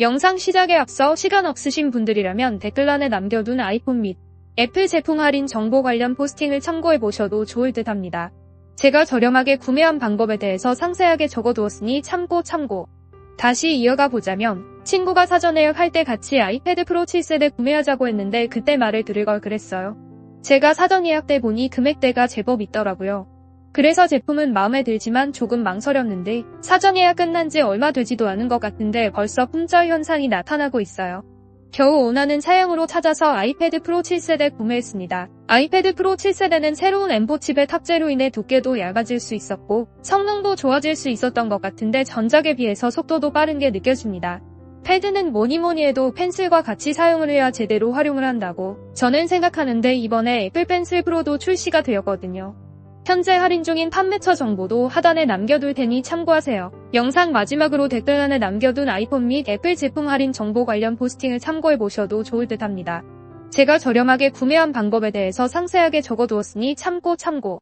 영상 시작에 앞서 시간 없으신 분들이라면 댓글란에 남겨둔 아이폰 및 애플 제품 할인 정보 관련 포스팅을 참고해 보셔도 좋을 듯 합니다. 제가 저렴하게 구매한 방법에 대해서 상세하게 적어두었으니 참고 참고. 다시 이어가 보자면 친구가 사전에 할 때 같이 아이패드 프로 7세대 구매하자고 했는데 그때 말을 들을 걸 그랬어요. 제가 사전 예약 때 보니 금액대가 제법 있더라고요. 그래서 제품은 마음에 들지만 조금 망설였는데 사전 예약 끝난 지 얼마 되지도 않은 것 같은데 벌써 품절 현상이 나타나고 있어요. 겨우 원하는 사양으로 찾아서 아이패드 프로 7세대 구매했습니다. 아이패드 프로 7세대는 새로운 M4 칩의 탑재로 인해 두께도 얇아질 수 있었고 성능도 좋아질 수 있었던 것 같은데 전작에 비해서 속도도 빠른 게 느껴집니다. 패드는 뭐니뭐니 해도 펜슬과 같이 사용을 해야 제대로 활용을 한다고 저는 생각하는데 이번에 애플 펜슬 프로도 출시가 되었거든요. 현재 할인 중인 판매처 정보도 하단에 남겨둘 테니 참고하세요. 영상 마지막으로 댓글란에 남겨둔 아이폰 및 애플 제품 할인 정보 관련 포스팅을 참고해 보셔도 좋을 듯 합니다. 제가 저렴하게 구매한 방법에 대해서 상세하게 적어두었으니 참고 참고.